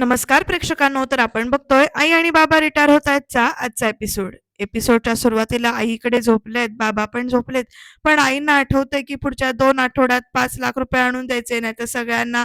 नमस्कार प्रेक्षकांनो तर आपण बघतोय आई आणि बाबा रिटायर होत आहेतचा आजचा एपिसोड एपिसोडच्या सुरुवातीला आईकडे झोपलेत बाबा पण झोपलेत. पण आईंना आठवतंय की पुढच्या दोन आठवड्यात पाच लाख रुपये आणून द्यायचे नाही तर सगळ्यांना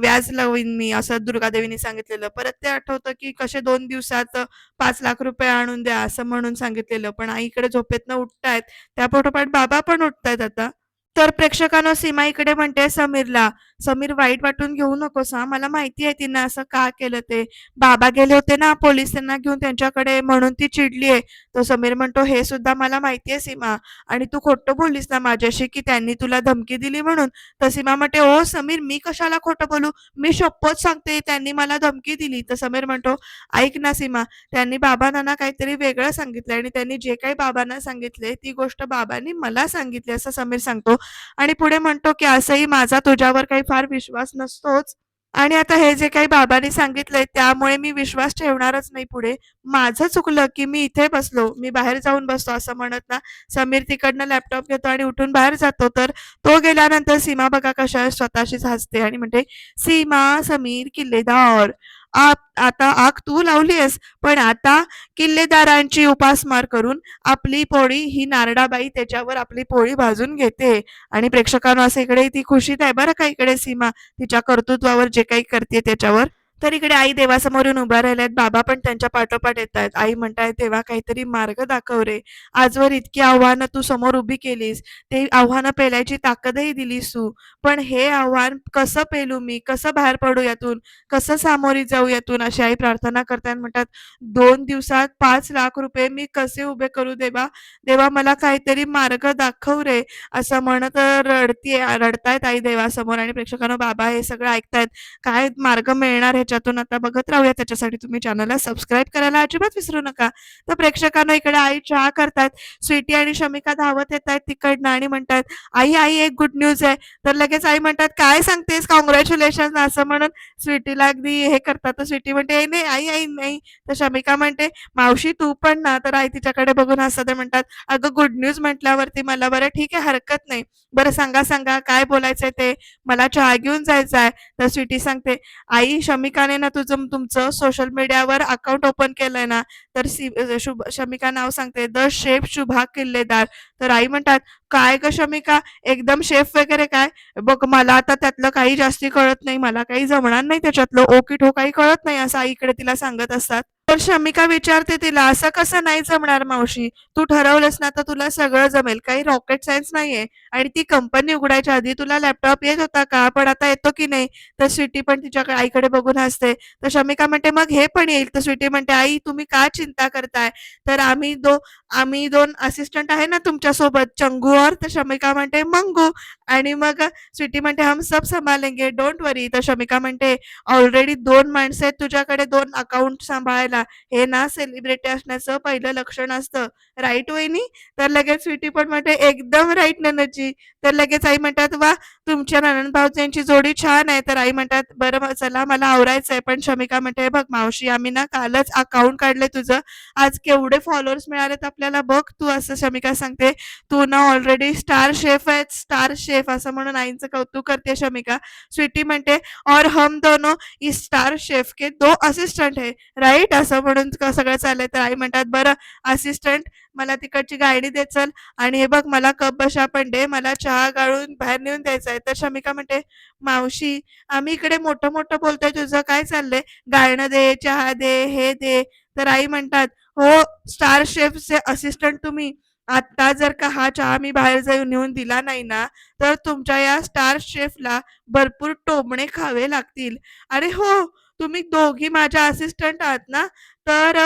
व्याज लावीन मी असं दुर्गादेवीने सांगितलेलं. परत ते आठवतं की कसे दोन दिवसात पाच लाख रुपये आणून द्या असं म्हणून सांगितलेलं. पण आईकडे झोपेतनं उठतायत. त्या पोटोपाठ बाबा पण उठतायत आता. तर प्रेक्षकांना सीमा इकडे म्हणते समीरला. समीर वाईट वाटून घेऊ नकोस हा. मला माहिती आहे तिनं असं का केलं ते. बाबा गेले होते ना पोलिसांना घेऊन त्यांच्याकडे म्हणून ती चिडली आहे. तर समीर म्हणतो हे सुद्धा मला माहिती आहे सीमा. आणि तू खोटं बोललीस ना माझ्याशी की त्यांनी तुला धमकी दिली म्हणून तर सीमा म्हणते ओ समीर मी कशाला खोटं बोलू? मी शपथ सांगते त्यांनी मला धमकी दिली. तर समीर म्हणतो ऐक ना सीमा. त्यांनी बाबांना काहीतरी वेगळं सांगितलं आणि त्यांनी जे काही बाबांना सांगितले ती गोष्ट बाबांनी मला सांगितली असं समीर सांगतो. आणि पुढे म्हणतो की असंही माझा तुझ्यावर काही फार विश्वास नसतोच. आणि आता हे जे काही बाबांनी सांगितलंय त्यामुळे मी विश्वास ठेवणारच नाही पुढे. माझं चुकलं की मी इथे बसलो मी बाहेर जाऊन बसतो असं म्हणत ना. समीर तिकडनं लॅपटॉप घेतो आणि उठून बाहेर जातो. तर तो गेल्यानंतर सीमा बघा कशा स्वतःशीच हसते आणि म्हणते सीमा समीर किल्लेदार. आप आता आग तू लावलीस पण आता किल्लेदारांची उपासमार करून आपली पोळी ही नारडाबाई त्याच्यावर आपली पोळी भाजून घेते. आणि प्रेक्षकांना असं इकडे ती खुशीत आहे बरं का इकडे सीमा? तिच्या कर्तृत्वावर जे काही करते त्याच्यावर? तर इकडे आई देवासमोर येऊन उभा राहिल्यात. बाबा पण त्यांच्या पाठोपाठ येत आहेत आई म्हणतायत तेव्हा काहीतरी मार्ग दाखव रे. आजवर इतकी आव्हानं तू समोर उभी केलीस. ते आव्हानं पेलायची ताकदही दिलीस तू. पण हे आव्हान कसं पेलू मी? कसं बाहेर पडू यातून? कसं सामोरी जाऊ यातून? अशी आई प्रार्थना करतायत म्हणतात दोन दिवसात पाच लाख रुपये मी कसे उभे करू देवा? देवा मला काहीतरी मार्ग दाखव रे. असं म्हणत रडतीये रडतायत आई देवासमोर. आणि प्रेक्षकांना बाबा हे सगळं ऐकतायत. काय मार्ग मिळणार ह्याच्यातून आता बघत राहूया. त्याच्यासाठी तुम्ही चॅनलला सबस्क्राईब करायला अजिबात विसरू नका. तर प्रेक्षकांना इकडे आई चहा करतात स्वीटी आणि शमिका धावत येत आहेत तिकडनं आणि म्हणतात आई आई एक गुड न्यूज आहे. तर लगेच आई म्हणतात काय सांगतेस? कॉंग्रॅच्युलेशन असं म्हणून स्वीटीला अगदी हे करतात. तर स्वीटी म्हणते नाही आई आई नाही. तर शमिका म्हणते मावशी तू पण ना. तर आई तिच्याकडे बघून हसत म्हणतात अगं गुड न्यूज म्हटल्यावरती मला बरं ठीक आहे हरकत नाही. बरं सांगा सांगा काय बोलायचंय ते? मला चहा घेऊन जायचं आहे तर स्वीटी सांगते आई शमिका शमिकाने ना तुझं तुमचं सोशल मीडियावर अकाउंट ओपन केलंय ना तर शुभ शमिका नाव सांगते. The chef Shubha Killedar. तर आई म्हणतात काय ग शमिका? एकदम शेफ वगैरे काय? बघ मला आता त्यातलं काही जास्ती कळत नाही. मला काही जमणार नाही त्याच्यातलं. ओकी ठो काही कळत नाही असं आईकडे तिला सांगत असतात. तर शमिका विचारते तिला? असं कसं नाही जमणार मावशी? तू ठरवलंस ना तर तुला सगळं जमेल. काही रॉकेट सायन्स नाहीये. आणि ती कंपनी उघडायच्या आधी तुला लॅपटॉप येत होता का? पण आता येतो की नाही? तर स्वीटी पण तिच्याकडे आईकडे बघून हसते. तर शमिका म्हणते मग हे पण येईल. तर स्वीटी म्हणते आई तुम्ही का चिंता करताय? तर आम्ही दो आम्ही दोन असिस्टंट आहे ना तुमच्यासोबत चंगू और तर शमिका म्हणते मंगू. आणि मग स्वीटी म्हणते हम सब संभालेंगे डोंट वरी तर शमिका म्हणते ऑलरेडी दोन माणसं आहेत तुझ्याकडे दोन अकाउंट सांभाळायला. हे ना सेलिब्रिटी असण्याचं पहिलं लक्षण असतं. राईट वहिनी? तर लगेच स्वीटी पण म्हणते एकदम राईट ननची तर लगेच आई म्हणतात वा तुमच्या ननन भाऊजांची जोडी छान आहे. तर आई म्हणतात बरं चला मला आवरायचं आहे. पण शमिका म्हणते बघ मावशी आम्ही ना कालच अकाउंट काढले तुझं. आज केवढे फॉलोअर्स मिळालेत आपल्याला बघ तू असं शमिका सांगते. तू ना ऑलरेडी स्टार शेफ आहे स्टार शेफ असं म्हणून आईचं कौतुक करते शमिका. स्वीटी म्हणते और हम दोनों इस स्टार शेफ के दो असिस्टंट है. राईट असं म्हणून सगळं चाललंय. तर आई म्हणतात बरं असिस्टंट मला तिकडची गाडी दे चल. आणि हे बघ मला कप बशा पण दे. मला चहा गाळून बाहेर नेऊन द्यायचा आहे तर शमिका म्हणते मावशी आम्ही इकडे मोठं मोठं बोलतोय. तुझं काय चाललंय? गाळणं दे चहा दे हे दे. तर आई म्हणतात हो स्टार शेफचे असिस्टंट तुम्ही. आता जर का हा चहा मी बाहेर जाऊन नेऊन दिला नाही ना तर तुमच्या या स्टार शेफला भरपूर टोमणे खावे लागतील. अरे हो तुम्ही दोघी माझ्या असिस्टंट आहात ना? तर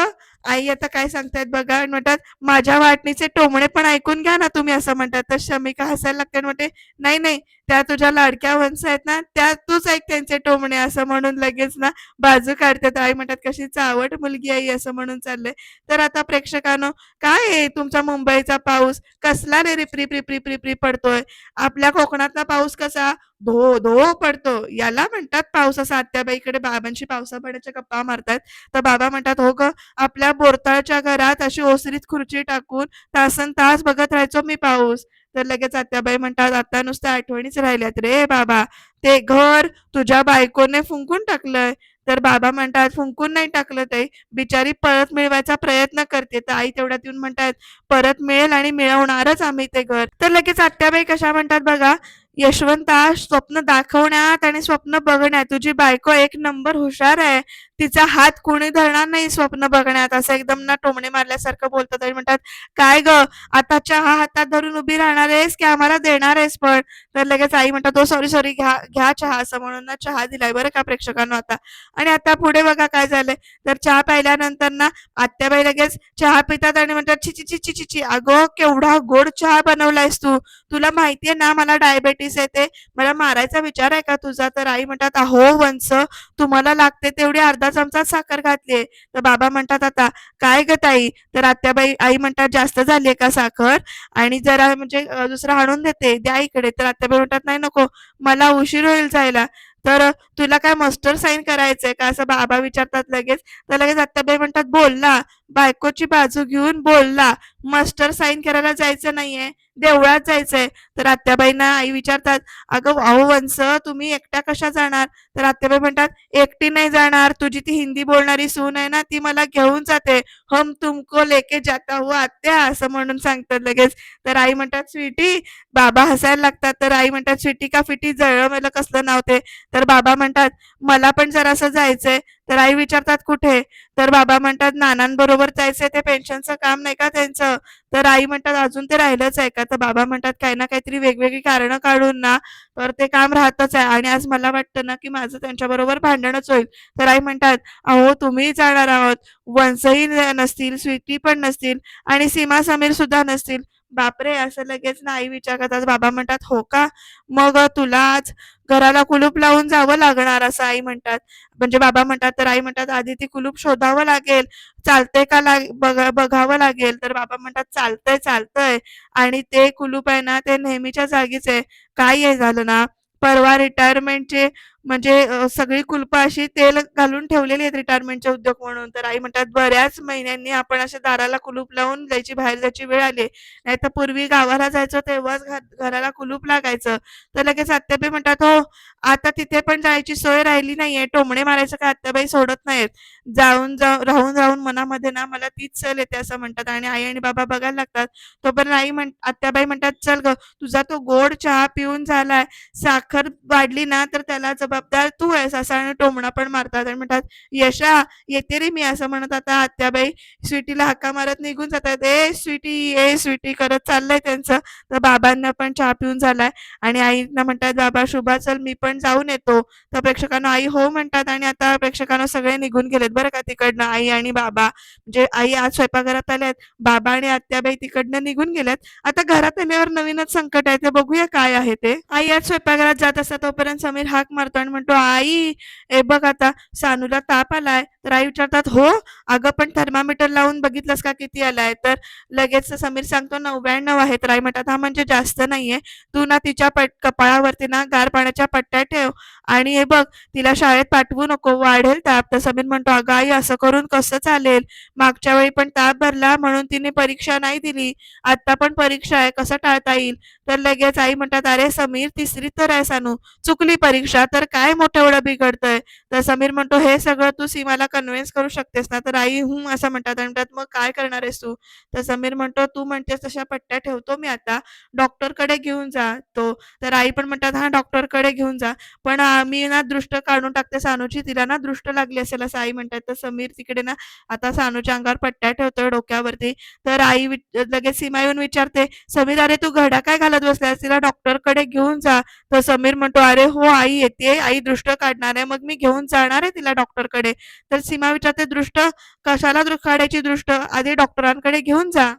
आई आता काय सांगतायत बघा आणि म्हणतात माझ्या वाटणीचे टोमणे पण ऐकून घ्या ना तुम्ही असं म्हणतात. तर शमिका हसायला लागते म्हणते नाही नाही त्या तुझ्या लाडक्या वंश आहेत ना त्या तूच ऐक त्यांचे टोमणे असं म्हणून लगेच ना बाजू काढतात. आई म्हणतात कशी चावट मुलगी आई असं म्हणून चाललंय. तर आता प्रेक्षकांनो काय आहे तुमचा मुंबईचा पाऊस? कसला रे रिप्री प्रिप्री रिप पडतोय? आपल्या कोकणातला पाऊस कसा? धो धो पडतो. याला म्हणतात पाऊस असा आत्याबाईकडे बाबांशी पावसा पाण्याच्या गप्पा मारतात तर बाबा म्हणतात हो ग आपल्या बोरताळच्या घरात अशी ओसरीत खुर्ची टाकून तासन तास बघत राहायचो मी पाऊस. तर लगेच आत्याबाई म्हणतात आता नुसत्या आठवणीच राहिल्यात रे बाबा. ते घर तुझ्या बायकोने फुंकून टाकलंय. तर बाबा म्हणतात फुंकून नाही टाकलं ते बिचारी परत मिळवायचा प्रयत्न करते. तर आई तेवढ्यात येऊन म्हणतात परत मिळेल आणि मिळवणारच आम्ही ते घर. तर लगेच आत्याबाई कशा म्हणतात बघा यशवंता स्वप्न दाखवण्यात आणि स्वप्न बघण्यात तुझी बायको एक नंबर हुशार आहे. तिचा हात कोणी धरणार नाही स्वप्न बघण्यात. असं एकदम ना टोमणे मारल्यासारखं बोलतात आणि म्हणतात काय ग? आता चहा हातात धरून उभी राहणार आहेस की आम्हाला देणार आहेस पण? तर लगेच आई म्हणतात तो सॉरी सॉरी घ्या घ्या चहा असं म्हणून ना चहा दिलाय बरं का प्रेक्षकांना आता. आणि आता पुढे बघा काय झालंय. तर चहा प्यायल्यानंतर ना आत्याबाई लगेच चहा पितात आणि म्हणतात चिची चिची चिची अगं केवढा गोड चहा बनवलायस तू. तुला माहितीये ना मला डायबेटीस येते. मला मारायचा विचार आहे का तुझा? तर आई म्हणतात अहो वंस तुम्हाला लागते तेवढी अर्ध चमचा साखर घातलीये तर बाबा म्हणतात आता काय ग ताई? तर आत्याबाई आई म्हणतात जास्त झालीये का साखर? आणि जरा म्हणजे दुसरा दुसरं देते द्या इकडे. तर आत्याबाई म्हणतात नाही नको मला उशीर होईल जायला. तर तुला काय मस्टर साईन करायचंय का? असं बाबा विचारतात लगेच. तर लगेच आत्याबाई म्हणतात बोलला. बायकोची बाजू घेऊन बोलला. मस्टर साईन करायला जायचं नाहीये. देवळात जायचंय. तर आत्याबाईंना आई विचारतात अगं अहो वंस तुम्ही एकट्या कशा जाणार? तर आत्याबाई म्हणतात एकटी नाही जाणार. तुझी ती हिंदी बोलणारी सून आहे ना ती मला घेऊन जाते. हम तुमको लेके जाता हुआ आत्या असं म्हणून सांगतात लगेच. तर आई म्हणतात स्वीटी बाबा हसायला लागतात. तर आई म्हणतात स्वीटी का फिटी? जळलं मला कसलं नाव ते. तर बाबा म्हणतात मला पण जरासं जायचंय. तर आई विचारतात कुठे? तर बाबा म्हणतात नानांबरोबर जायचंय ते पेन्शनचं काम नाही का त्यांचं? तर आई म्हणतात अजून ते राहिलंच आहे का? तर बाबा म्हणतात काही ना काहीतरी वेगवेगळी कारणं काढून ना तर ते काम राहतच आहे. आणि आज मला वाटतं ना की माझं त्यांच्याबरोबर भांडणच होईल. तर आई म्हणतात अहो तुम्ही जाणार आहोत. वंशही नसतील स्वीटी पण नसतील आणि सीमा समीर सुद्धा नसतील. बापरे असं लगेच ना आई विचार करतात बाबा म्हणतात हो का? मग तुला आज घराला कुलूप लावून जावं लागणार असं आई म्हणतात. म्हणजे बाबा म्हणतात तर आई म्हणतात आधी ती कुलूप शोधावं लागेल. चालतंय का लाग बघावं लागेल. तर बाबा म्हणतात चालतंय चालतंय. आणि ते कुलूप आहे ना ते नेहमीच्या जागीच आहे. काय हे झालं ना परवा रिटायरमेंटचे म्हणजे सगळी कुलपं अशी तेल घालून ठेवलेली आहेत रिटायरमेंटचे उद्योग म्हणून. तर आई म्हणतात बऱ्याच महिन्यांनी आपण अशा दाराला कुलूप लावून जायची बाहेर जायची वेळ आली नाही तर पूर्वी गावाला जायचो तेव्हाच घराला कुलूप लागायचं. तर लगेच आत्याबाई म्हणतात हो आता तिथे पण जायची सोय राहिली नाहीये. टोमणे मारायचं का आत्याबाई सोडत नाहीत जाऊन जाऊन राहून राहून मनामध्ये ना मला तीच चल येते असं म्हणतात. आणि आई आणि बाबा बघायला लागतात तोपर्यंत आई म्हण आत्याबाई म्हणतात चल ग तुझा तो गोड चहा पिऊन झालाय. साखर वाढली ना तर त्याला जबाबदार तू आहेस असा आणि टोमणा पण मारतात आणि म्हणतात यशा येते रे मी असं म्हणत आता आत्याबाई स्वीटीला हाका मारत निघून जातात. ए स्वीटी ए स्वीटी करत चाललंय त्यांचं. तर बाबांना पण चहा पिऊन झालाय आणि आईना म्हणतात बाबा शुभा चल मी पण जाऊन येतो. तर प्रेक्षकांना आई हो म्हणतात आणि आता प्रेक्षकांना सगळे निघून गेलेत बरं का तिकडनं आई आणि बाबा. म्हणजे आई आज स्वयंपाकघरात आल्यात बाबा आणि आत्याबाई तिकडनं निघून गेल्यात. आता घरात आल्यावर नवीनच संकट आहे ते बघूया काय आहे ते. आई आज स्वयंपाकघरात जात असता तोपर्यंत समीर हाक मारतो आणि म्हणतो आई ए बघ आता सानूला ताप आलाय. तर आई विचारतात हो अगं पण थर्मामीटर लावून बघितलंस का किती आलाय? तर लगेच समीर सांगतो नव्याण्णव आहे. तर आई म्हणतात हा म्हणजे जास्त नाहीये. तू ना तिच्या पट कपाळावरती ना गार पाण्याच्या पट्ट्या ठेव आणि हे बघ तिला शाळेत पाठवू नको वाढेल ताप. तर समीर म्हणतो अगं आई असं करून कसं चालेल? मागच्या वेळी पण ताप भरला म्हणून तिने परीक्षा नाही दिली. आता पण परीक्षा आहे कसं टाळता येईल? तर लगेच आई म्हणतात अरे समीर तिसरी तर आहे सानू. चुकली परीक्षा तर काय मोठं एवढं बिघडतंय? तर समीर म्हणतो हे सगळं तू सीमाला कन्व्हिन्स करू शकतेस ना तर आई हूं असं म्हणतात. आणि म्हणतात मग काय करणार आहेस तू? तर समीर म्हणतो तू म्हणतेस तशा पट्ट्या ठेवतो मी आता. डॉक्टरकडे घेऊन जा तो. तर आई पण म्हणतात हा डॉक्टरकडे घेऊन जा. पण मी ना दृष्ट काढून टाकते सानूची. तिला ना दृष्ट लागली असेल असं आई म्हणतात. तर समीर तिकडे ना आता सानूच्या अंगावर पट्ट्या ठेवतोय डोक्यावरती. तर आई लगेच सीमा येऊन विचारते समीर अरे तू घडा काय घालत बसलास तिला डॉक्टरकडे घेऊन जा. तर समीर म्हणतो अरे हो आई येते आई दृष्ट काढणार आहे मग मी घेऊन जाणार आहे तिला डॉक्टरकडे तर सीमा विचारते दृष्ट कशाला काढायची दृष्ट? आधी डॉक्टरांकडे घेऊन जा.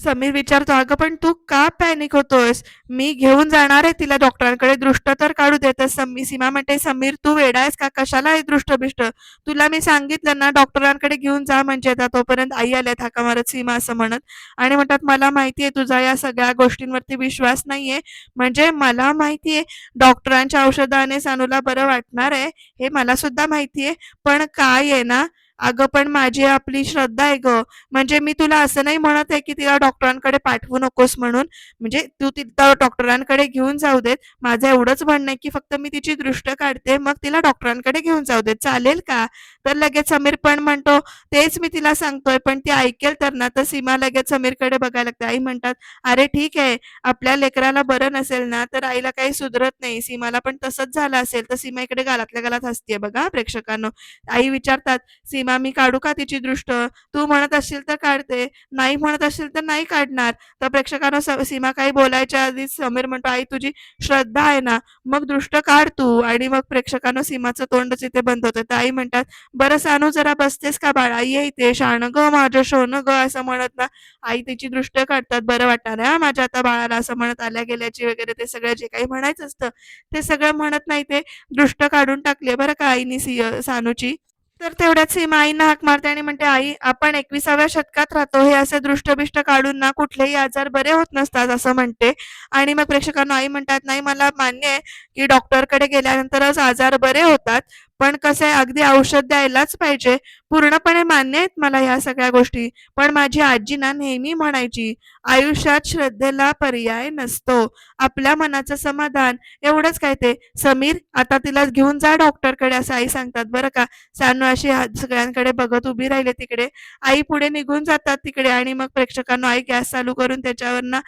समीर विचारतो अगं पण तू का पॅनिक होतोयस? मी घेऊन जाणार आहे तिला डॉक्टरांकडे दृष्ट तर काढू देत समी सीमा म्हणते समीर तू वेडायस का? कशाला आहे दृष्ट बिष्ट तुला मी सांगितलं ना डॉक्टरांकडे घेऊन जा म्हणजे आता तोपर्यंत आई आल्या थाका मारत सीमा असं म्हणत. आणि म्हणतात मला माहितीये तुझा या सगळ्या गोष्टींवरती विश्वास नाहीये. म्हणजे मला माहितीये डॉक्टरांच्या औषधाने सानूला बरं वाटणार आहे. हे मला सुद्धा माहितीये पण काय आहे ना अगं पण माझी आपली श्रद्धा आहे ग. म्हणजे मी तुला असं नाही म्हणत आहे की तिला डॉक्टरांकडे पाठवू नकोस म्हणून. म्हणजे तू तिथं डॉक्टरांकडे घेऊन जाऊ देत. माझं एवढंच म्हणणं आहे की फक्त मी तिची दृष्ट काढते मग तिला डॉक्टरांकडे घेऊन जाऊ देत. चालेल का? तर लगेच समीर पण म्हणतो तेच मी तिला सांगतोय पण ती ऐकेल तर ना. तर सीमा लगेच समीरकडे बघायला लागते. आई म्हणतात अरे ठीक आहे आपल्या लेकराला बरं नसेल ना तर आईला काही सुधरत नाही. सीमाला पण तसंच झालं असेल तर सीमा इकडे गालातल्या गालात हसतीये बघा प्रेक्षकांनो. आई विचारतात सीमा मी काढू का तिची दृष्ट? तू म्हणत असशील तर काढते नाही म्हणत असशील तर नाही काढणार. तर प्रेक्षकांना सीमा काही बोलायच्या आधी समीर म्हणतो आई तुझी श्रद्धा आहे ना मग दृष्ट काढ तू. आणि मग प्रेक्षकांना सीमाचं तोंडच इथे बंद होतं. तर आई म्हणतात बरं सानू जरा बसतेस का बाळा? ये इथे शाण ग माझं शोन ग असं म्हणत ना. आई तिची दृष्ट काढतात बरं वाटणार हा माझ्या आता बाळाला असं म्हणत आल्या गेल्याची वगैरे ते सगळं जे काही म्हणायचं असतं ते सगळं म्हणत नाही ते दृष्ट काढून टाकले बरं का आईनी सी सानूची. तर तेवढ्याच सीमा आईना हाक मारते आणि म्हणते आई आपण एकविसाव्या शतकात राहतो हे असे दृष्टबिष्ट काढून ना कुठलेही आजार बरे होत नसतात असं म्हणते. आणि मग प्रेक्षकांना आई म्हणतात नाही मला मान्य आहे की डॉक्टरकडे गेल्यानंतरच आजार बरे होतात पण कसं आहे अगदी औषध द्यायलाच पाहिजे. पूर्णपणे मान्य आहेत मला ह्या सगळ्या गोष्टी. पण माझी आजी ना नेहमी म्हणायची आयुष्यात श्रद्धेला पर्याय नसतो. आपल्या मनाचं समाधान एवढंच काय ते? समीर आता तिला घेऊन जा डॉक्टरकडे असं आई सांगतात. बरं का? सानू अशी सगळ्यांकडे बघत उभी राहिले तिकडे. आई पुढे निघून जातात तिकडे आणि मग प्रेक्षकांना आई गॅस चालू करून त्याच्यावर ना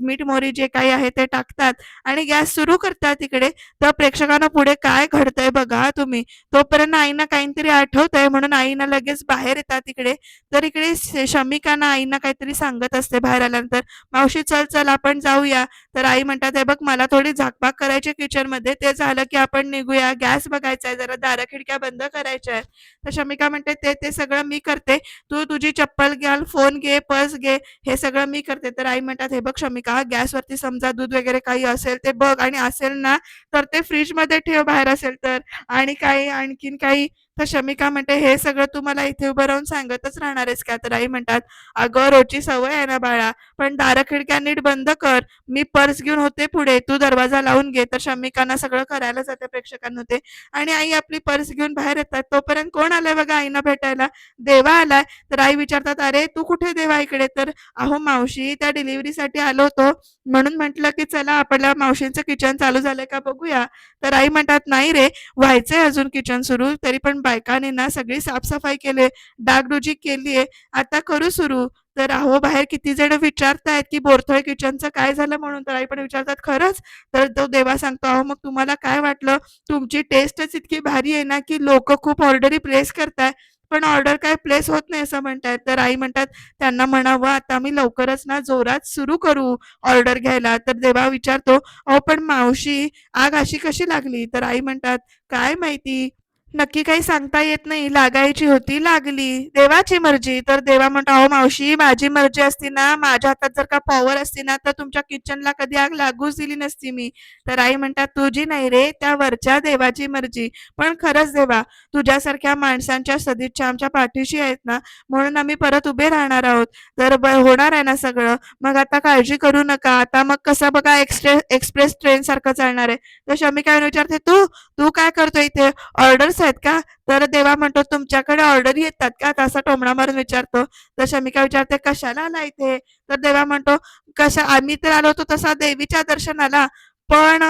मीठ मोरी जे काही आहे ते टाकतात आणि गॅस सुरू करतात तिकडे. तर प्रेक्षकांना पुढे काय घडतंय बघा तुम्ही. तोपर्यंत आईना काहीतरी आठवतंय म्हणून आईना लगेच बाहेर येतात तिकडे तर इकडे शमिकाना आईना काहीतरी सांगत असते बाहेर आल्यानंतर. मावशी चल चल आपण जाऊया. तर आई म्हणतात हे बघ मला थोडी झाकपाक करायची किचनमध्ये ते झालं की आपण निघूया. गॅस बघायचा आहे. जरा दारा खिडक्या बंद करायच्या आहेत. तर शमिका म्हणते ते ते सगळं मी करते. तू तुझी चप्पल घ्याल फोन घे पर्स घे. हे सगळं मी करते. तर आई म्हणतात हे बघ शमिका गॅसवरती समजा दूध वगैरे काही असेल ते बघ. आणि असेल ना तर ते फ्रीजमध्ये ठेव बाहेर असेल तर. आणि काही आणखीन काही तर शमिका म्हणते हे सगळं तू मला इथे उभं राहून सांगतच राहणार आहेस का? तर आई म्हणतात अगं रोजची सवय आहे ना बाळा पण दारं खिडक्या नीट बंद कर मी पर्स घेऊन होते पुढे तू दरवाजा लावून घे. तर शमिकांना सगळं करायला जाते प्रेक्षकांना ते. आणि आई आपली पर्स घेऊन बाहेर येतात. तोपर्यंत कोण आलंय बघा आईना भेटायला? देवा आलाय. तर आई विचारतात अरे तू कुठे देवा इकडे? तर अहो मावशी त्या डिलिव्हरीसाठी आलो होतो. म्हणून म्हटलं की चला आपल्या मावशींचं किचन चालू झालंय का बघूया. तर आई म्हणतात नाही रे व्हायचंय अजून किचन सुरू तरी पण बायकाने ना सगळी साफसफाई केली डागडुजी केलीये. आता करू सुरू. तर अहो बाहेर किती जण विचारतायत की बोरथोळे किचनचं काय झालं म्हणून? तर आई पण विचारतात खरंच? तर तो देवा सांगतो अहो मग तुम्हाला काय वाटलं? तुमची टेस्टच इतकी भारी आहे ना की लोक खूप ऑर्डरी प्लेस करताय पण ऑर्डर काय प्लेस होत नाही असं म्हणतायत. तर आई म्हणतात त्यांना म्हणावं आता आम्ही लवकरच ना जोरात सुरू करू ऑर्डर घ्यायला. तर देवा विचारतो अहो पण मावशी आग अशी कशी लागली? तर आई म्हणतात काय माहिती नक्की काही सांगता येत नाही. लागायची होती लागली. देवाची मर्जी. तर देवा म्हणतो अहो मावशी माझी मर्जी असती ना माझ्या हातात जर का पॉवर असती ना तर तुमच्या किचनला कधी आग लागूच दिली नसती मी. तर आई म्हणतात तुझी नाही रे त्या वरच्या देवाची मर्जी. पण खरंच देवा तुझ्यासारख्या माणसांच्या सदिच्छा आमच्या पाठीशी आहेत ना म्हणून आम्ही परत उभे राहणार आहोत. तर होणार आहे ना सगळं मग आता काळजी करू नका. आता मग कसं बघा एक्सप्रेस एक्सप्रेस ट्रेन सारखं चालणार आहे. तर शमी काय विचारते तू तू काय करतो इथे? ऑर्डर आहेत का? तर देवा म्हणतो तुमच्याकडे ऑर्डर येतात का? तसा टोमणा मारून विचारतो. तर शमिका विचारते कशाला आला इथे? तर देवा म्हणतो कशा आम्ही तर आलो होतो तसा देवीच्या दर्शनाला. पण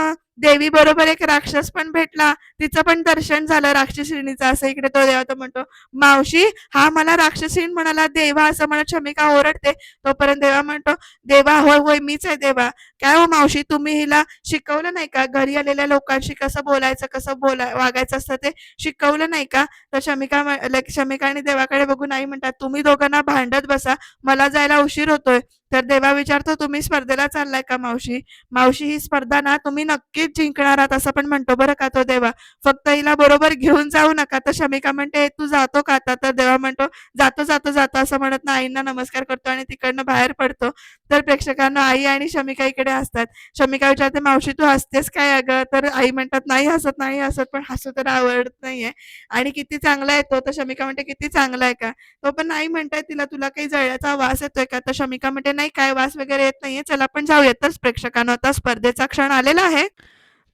देवी बरोबर एक राक्षस पण भेटला. तिचं पण दर्शन झालं राक्षसिणीचं. असं इकडे तो देवा तो म्हणतो मावशी हा मला राक्षसीण म्हणाला देवा असं म्हणत शमिका ओरडते. तोपर्यंत देवा म्हणतो देवा होय होय मीच आहे देवा. काय हो मावशी तुम्ही हिला शिकवलं नाही का? घरी आलेल्या लोकांशी कसं बोलायचं कसं बोला वागायचं असतं ते शिकवलं नाही का? तर शमिका म्ह- शमिका आणि देवाकडे बघून आई म्हणतात तुम्ही दोघांना भांडत बसा मला जायला उशीर होतोय. तर देवा विचारतो तुम्ही स्पर्धेला चाललाय का मावशी? मावशी ही स्पर्धा ना तुम्ही नक्कीच जिंकणार आहात असं पण म्हणतो बरं का तो देवा. फक्त हिला बरोबर घेऊन जाऊ नका. तर शमिका म्हणते तू जातो का आता? तर देवा म्हणतो जातो जातो जातो असं म्हणत ना आईंना नमस्कार करतो आणि तिकडनं बाहेर पडतो. तर प्रेक्षकांना आई आणि शमिका इकडे असतात शमिका विचारते मावशी तू हसतेस काय अगं? तर आई म्हणतात नाही हसत नाही हसत पण हसू तर आवडत नाहीये. आणि किती चांगला येतो. तर शमिका म्हणते किती चांगला आहे का? तो पण नाही म्हणताय तिला तुला काही जळ्याचा वास येतोय का? तर शमिका म्हणते नाही काय वास वगैरे येत नाहीये. चला आपण जाऊया तर प्रेक्षकांना. आता स्पर्धेचा क्षण आलेला आहे.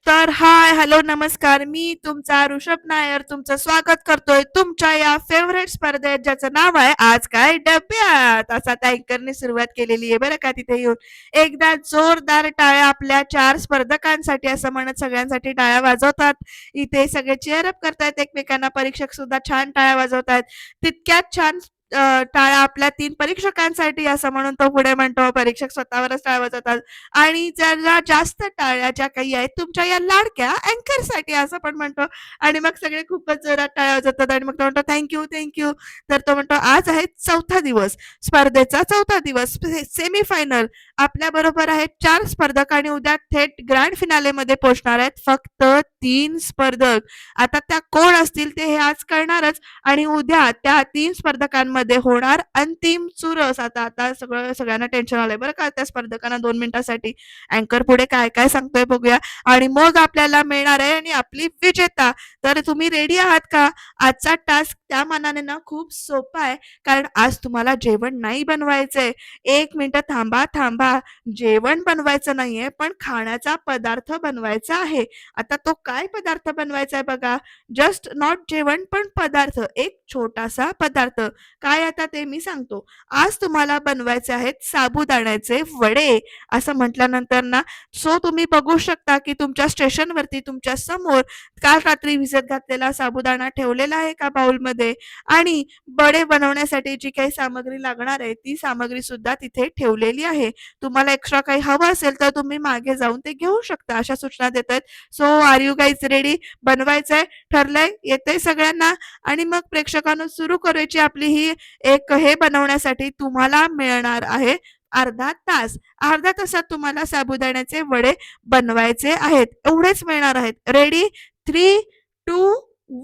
तर हाय, हॅलो, नमस्कार. मी तुमचा ऋषभ नायर तुमचं स्वागत करतोय तुमच्या या फेवरेट स्पर्धेत ज्याचं नाव आहे आज काय? डब्यात. असा त्या अँकरने सुरुवात केलेली आहे बरं का तिथे येऊन. एकदा जोरदार टाळ्या आपल्या चार स्पर्धकांसाठी असं म्हणत सगळ्यांसाठी टाळ्या वाजवतात. इथे सगळे चेअरअप करतायत. एकमेकांना परीक्षक सुद्धा छान टाळ्या वाजवतायत. तितक्यात छान टाळा आपल्या तीन परीक्षकांसाठी असं म्हणून तो पुढे म्हणतो परीक्षक स्वतःवरच टाळ वाजवतात आणि ज्याला जास्त टाळ्या ज्या काही आहेत तुमच्या या लाडक्या अँकरसाठी असं पण म्हणतो. आणि मग सगळे खूपच जोरात टाळ्या वाजवतात आणि मग तो म्हणतो थँक्यू थँक्यू तर तो म्हणतो आज आहे चौथा दिवस. स्पर्धेचा चौथा दिवस. सेमी फायनल आपल्या बरोबर आहेत चार स्पर्धक आणि उद्या थेट ग्रँड फिनाले मध्ये पोहोचणार आहेत फक्त तीन स्पर्धक. आता त्या कोण असतील ते हे आज कळणारच. आणि उद्या त्या तीन स्पर्धकांमध्ये होणार अंतिम चुरस. आता आता सगळं सगळ्यांना टेन्शन आलंय बरं का त्या स्पर्धकांना दोन मिनिटासाठी. अँकर पुढे काय काय सांगतोय बघूया. आणि मग आपल्याला मिळणार आहे आणि आपली विजेता. तर तुम्ही रेडी आहात का? आजचा टास्क त्या मानाने ना खूप सोपा आहे. कारण आज तुम्हाला जेवण नाही बनवायचंय. एक मिनिट थांबा थांबा. जेवण बनवायचं नाहीये पण खाण्याचा पदार्थ बनवायचा आहे. आता तो काय पदार्थ बनवायचा आहे बघा. जस्ट नॉट जेवण पण पदार्थ. एक छोटासा पदार्थ. काय आता ते मी सांगतो. आज तुम्हाला बनवायचे आहेत साबुदाण्याचे वडे. असं म्हटल्यानंतर ना सो तुम्ही बघू शकता की तुमच्या स्टेशनवरती तुमच्यासमोर काल रात्री विजत घातलेला साबुदाणा ठेवलेला आहे का बाउलमध्ये आणि वडे बनवण्यासाठी जी काही सामग्री लागणार आहे ती सामग्री सुद्धा तिथे ठेवलेली आहे. तुम्हाला एक्स्ट्रा काही हवं असेल तर तुम्ही मागे जाऊन ते घेऊ शकता. अशा सूचना देत आहेत so are you guys ready बनवायचंय ठरलंय येतंय सगळ्यांना. आणि मग प्रेक्षकांना सुरू करायची आपली ही एक हे बनवण्यासाठी तुम्हाला मिळणार आहे अर्धा तास. अर्धा तासात तुम्हाला साबुदाण्याचे वडे बनवायचे आहेत. एवढेच मिळणार आहेत. रेडी थ्री टू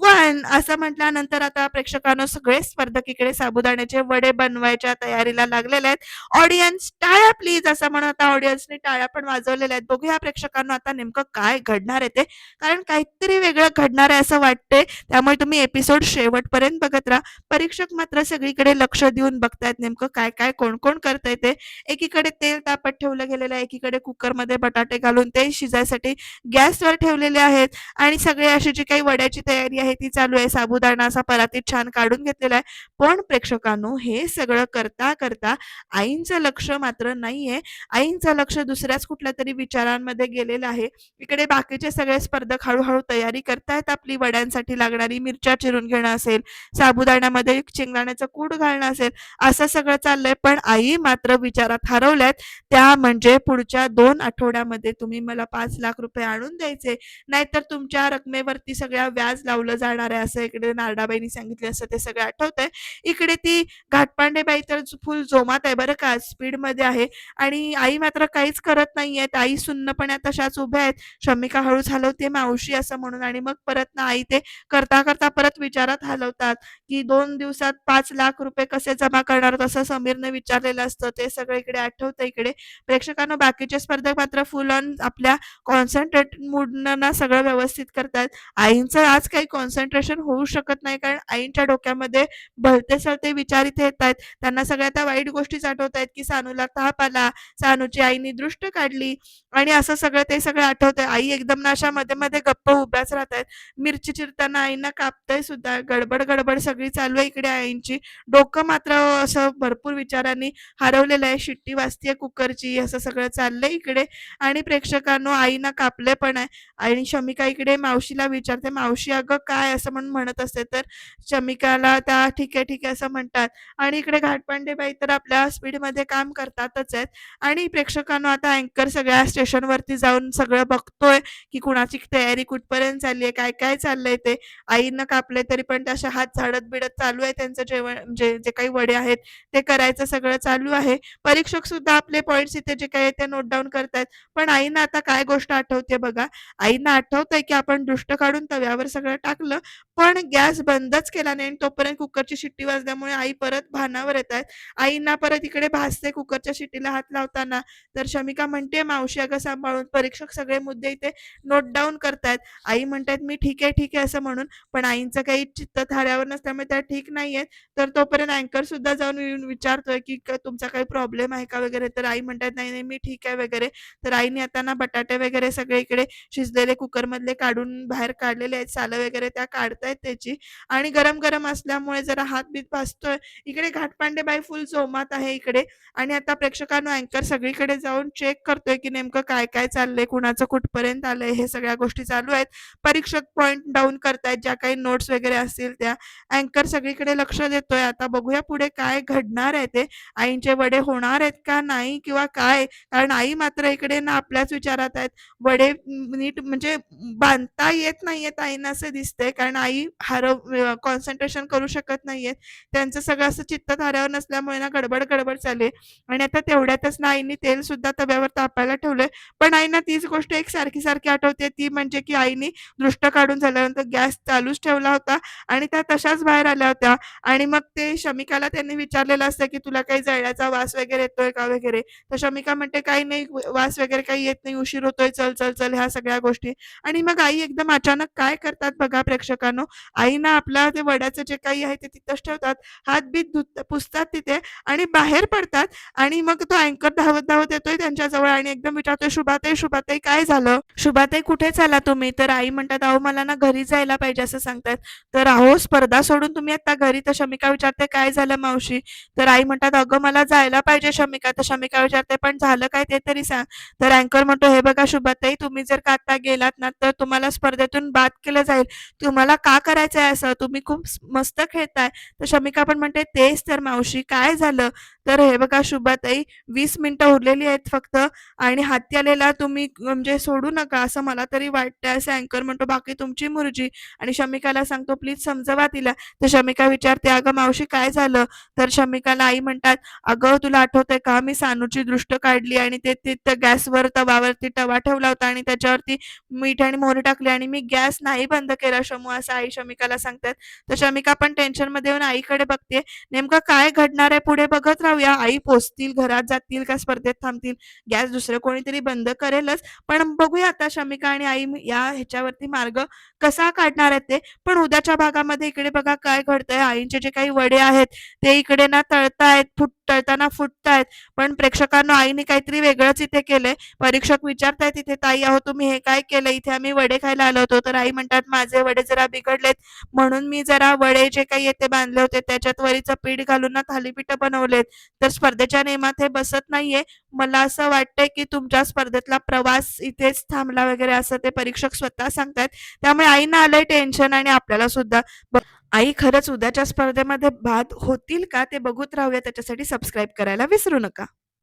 वन असं म्हटल्यानंतर आता प्रेक्षकांना सगळे स्पर्धक इकडे साबुदाण्याचे वडे बनवायच्या तयारीला लागलेले आहेत. ऑडियन्स टाळ्या प्लीज असं म्हणून आता ऑडियन्सने टाळ्या पण वाजवलेल्या आहेत. बघूया प्रेक्षकांना आता नेमकं काय घडणार आहे ते. कारण काहीतरी वेगळं घडणार आहे असं वाटतंय. त्यामुळे तुम्ही एपिसोड शेवटपर्यंत बघत राहा. परीक्षक मात्र सगळीकडे लक्ष देऊन बघतायत नेमकं काय काय कोण कोण करतंय ते. एकीकडे तेल तापत ठेवलं गेलेलं आहे. एकीकडे कुकरमध्ये बटाटे घालून ते शिजायसाठी गॅसवर ठेवलेले आहेत. आणि सगळे अशी जी काही वड्याची तयारी आहे ती चालू आहे. साबुदाणा असा परातीत छान काढून घेतलेला आहे. पण प्रेक्षकांनो हे सगळं करता करता आईंचं लक्ष मात्र नाहीये. आईंचं लक्ष दुसऱ्याच कुठल्या तरी विचारांमध्ये गेलेलं आहे. इकडे बाकीचे सगळे स्पर्धक हळूहळू तयारी करतायत आपली वड्यांसाठी लागणारी मिरच्या चिरून घेणं असेल साबुदाण्यामध्ये शेंगदाण्याचं कूड घालणं असेल असं सगळं चाललंय. पण आई मात्र विचारात हरवल्यात त्या म्हणजे पुढच्या दोन आठवड्यामध्ये तुम्ही मला पाच लाख रुपये आणून द्यायचे. नाहीतर तुमच्या रकमेवरती सगळ्या व्याज लावलं जाणार आहे असं इकडे नारडाबाईंनी सांगितले असं ते सगळं आठवतंय. इकडे ती घाटपांडेबाई तर फुल जोमात आहे बरं का स्पीडमध्ये आहे. आणि आई मात्र काहीच करत नाहीयेत. आई सुन्नपणे तशाच उभ्या आहेत. शमिका हळूच हलवते मावशी असं म्हणून आणि मग परत ना आई ते करता करता परत विचारात हलवतात की दोन दिवसात पाच लाख रुपये कसे जमा करणार? असं समीरने विचारलेलं असतं. ते सगळं इकडे आठवतं इकडे. प्रेक्षकांना बाकीचे स्पर्धक मात्र फुल ऑन आपल्या कॉन्सन्ट्रेट मूडनं सगळं व्यवस्थित करतात. आईंचं आज काही कॉन्सन्ट्रेशन होऊ शकत नाही कारण आईंच्या डोक्यामध्ये भलते सळते विचार इथे येत आहेत. त्यांना सगळ्या त्या वाईट गोष्टीच आठवत आहेत की सानूला ताप आला सानूची आईनी दृष्ट काढली आणि असं सगळं ते सगळं आठवतंय. आई एकदम ना अशा मध्ये मध्ये गप्प उभ्याच राहत आहेत मिरची चिरताना आईंना कापतंय सुद्धा. गडबड गडबड सगळी चालू आहे इकडे आईंची. डोकं मात्र असं भरपूर विचारांनी हरवलेलं आहे. शिट्टी वाजतीये कुकरची असं सगळं चाललंय इकडे. आणि प्रेक्षकांनो आईना कापले पण आहे. आणि शमिका इकडे मावशीला विचारते मावशी अगं काय? असं म्हणून म्हणत असते. तर शमिकाला त्या ठीक आहे ठीक आहे असं म्हणतात. आणि इकडे घाटपांडे बाई तर आपल्या स्पीडमध्ये काम करतातच आहेत. आणि प्रेक्षकांनो आता अँकर सगळ्या स्टेशनवरती जाऊन सगळं बघतोय की कुणाची तयारी कुठपर्यंत चालली चाललीये काय काय चाललंय ते? आईनं कापले तरी पण त्या हात झाडत बिडत चालू आहे त्यांचं जेवण म्हणजे जे काही वडे आहेत ते करायचं सगळं चालू आहे. परीक्षक सुद्धा आपले पॉइंट्स इथे जे काही ते नोट डाऊन करतायत. पण आईनं आता काय गोष्ट आठवते बघा? आईना आठवतंय की आपण दृष्ट काढून तव्यावर सगळं टाकलं पण गॅस बंदच केला नाही आणि तोपर्यंत कुकरची शिट्टी वाजल्यामुळे आई परत भानावर येत आहेत आईंना परत इकडे भासते कुकरच्या शिट्टीला हात लावताना. तर शमिका म्हणते मावशी अगं सांभाळून. परीक्षक सगळे मुद्दे इथे नोट डाऊन करतायत. आई म्हणते म्हणतात मी ठीक आहे ठीक आहे असं म्हणून. पण आईंचं काही चित्त थाऱ्यावर नसल्यामुळे त्या ठीक नाहीयेत तर तोपर्यंत अँकर सुद्धा जाऊन येऊन विचारतोय की तुमचा काही प्रॉब्लेम आहे का वगैरे? तर आई म्हणतात नाही नाही मी ठीक आहे वगैरे. तर आईने आता ना बटाटे वगैरे सगळे इकडे शिजलेले कुकरमधले काढून बाहेर काढलेले आहेत सालं वगैरे त्या काढतायत त्याची. आणि गरम गरम असल्यामुळे जरा हात बीत भासतोय. इकडे घाटपांडे बाई फुल जोमात आहे इकडे. आणि आता प्रेक्षकांनो अँकर सगळीकडे जाऊन चेक करतोय की नेमकं काय काय चाललंय कुणाचं कुठपर्यंत आलंय हे सगळ्या गोष्टी चालू आहेत. शिक्षक पॉइंट डाऊन करतायत ज्या काही नोट्स वगैरे असतील त्या. अँकर सगळीकडे लक्ष देतोय. आता बघूया पुढे काय घडणार आहे ते. आईंचे वडे होणार आहेत का नाही किंवा काय? कारण आई मात्र इकडे ना आपल्याच विचारात आहेत. वडे नीट म्हणजे बांधता येत नाहीयेत आईंना असं दिसतंय. कारण आई हरव कॉन्सन्ट्रेशन करू शकत नाहीयेत. त्यांचं सगळं असं चित्त धाऱ्यावर नसल्यामुळे ना गडबड गडबड चालली आणि आता तेवढ्यातच ना आईने तेल सुद्धा तव्यावर तापायला ठेवलंय. पण आईना तीच गोष्ट एक सारखी सारखी आठवते. ती म्हणजे की आईने दृष्ट काढून झाल्यानंतर गॅस चालूच ठेवला होता आणि त्या तशाच बाहेर आल्या होत्या. आणि मग ते शमिकाला त्यांनी विचारलेलं असतं की तुला काही जळण्याचा वास वगैरे येतोय का वगैरे? तर शमिका म्हणते काही नाही वास वगैरे काही येत नाही उशीर होतोय चल चल चल ह्या सगळ्या गोष्टी. आणि मग आई एकदम अचानक काय करतात बघा प्रेक्षकांनो? आईना आपला ते वड्याचं जे काही आहे ते तिथंच ठेवतात हात बीत धुत पुसतात तिथे आणि बाहेर पडतात आणि मग तो अँकर धावत धावत येतोय त्यांच्याजवळ आणि एकदम विचारतोय शुभाताई शुभाताई काय झालं? शुभाताई कुठे चाला तुम्ही? तर आई म्हणतात अहो मला ना घरी जायला पाहिजे असं सांगतात. तर अहो स्पर्धा सोडून तुम्ही आता घरी. तर शमिका विचारते काय झालं मावशी? तर आई म्हणतात अगं मला जायला पाहिजे शमिका. तर शमिका विचारते पण झालं काय ते तरी सांग. तर अँकर म्हणतो हे बघा शुभाताई तुम्ही जर का आता गेलात ना तर तुम्हाला स्पर्धेतून बाद केलं जाईल. तुम्हाला का करायचं आहे असं? तुम्ही खूप मस्त खेळताय. तर शमिका पण म्हणते तेच तर मावशी काय झालं? तर हे बघा शुभाताई वीस मिनिटं उरलेली आहेत फक्त आणि हाती आलेला तुम्ही म्हणजे सोडू नका असं मला तरी वाटतंय असं अँकर म्हणतो. बाकी तुमची मुर्जी आणि शमिकाला सांगतो प्लीज समजवा तिला. तर शमिका विचारते अगं मावशी काय झालं? तर शमिकाला आई म्हणतात अगं तुला आठवतंय का मी सानूची दृष्ट काढली आणि ते तिथं गॅसवर तवावरती तवा ठेवला होता आणि त्याच्यावरती मीठ आणि मोहरी टाकली आणि मी गॅस नाही बंद केला शमू असं आई शमिकाला सांगतात. तर शमिका पण टेन्शनमध्ये येऊन आईकडे बघते. नेमकं काय घडणार आहे? पुढे बघत राहूया. आई पोचतील घरात जातील का स्पर्धेत थांबतील? गॅस दुसरं कोणीतरी बंद करेलच. पण बघूया आता शमिका आणि आई या ह्याच्यावरती मार्ग कसा काढणार आहेत ते? पण उद्याच्या भागामध्ये इकडे बघा काय घडतंय. आईंचे जे काही वडे आहेत ते इकडे ना तळतायत फुट टळताना फुटतायत. पण प्रेक्षकांना आईने काहीतरी वेगळंच इथे केलंय. परीक्षक विचारतायत तिथे ताई अहो तुम्ही हे काय केलं इथे आम्ही वडे खायला आलो होतो. तर आई म्हणतात माझे वडे जरा बिघडलेत. म्हणून मी जरा वडे जे काही येते बांधले होते. त्याच्यात वरीचं पीठ घालून ना थालीपीठ बनवलेत. तर स्पर्धेच्या नियमात हे बसत नाहीये. मला असं वाटतंय की तुमच्या स्पर्धेतला प्रवास इथेच थांबला वगैरे असं ते परीक्षक स्वतः सांगतायत. त्यामुळे आईना आलंय टेन्शन आणि आपल्याला सुद्धा. आई खरंच उद्याच्या स्पर्धेमध्ये बाद होतील का ते बघूत राहूया. त्याच्यासाठी सबस्क्राईब करायला विसरू नका.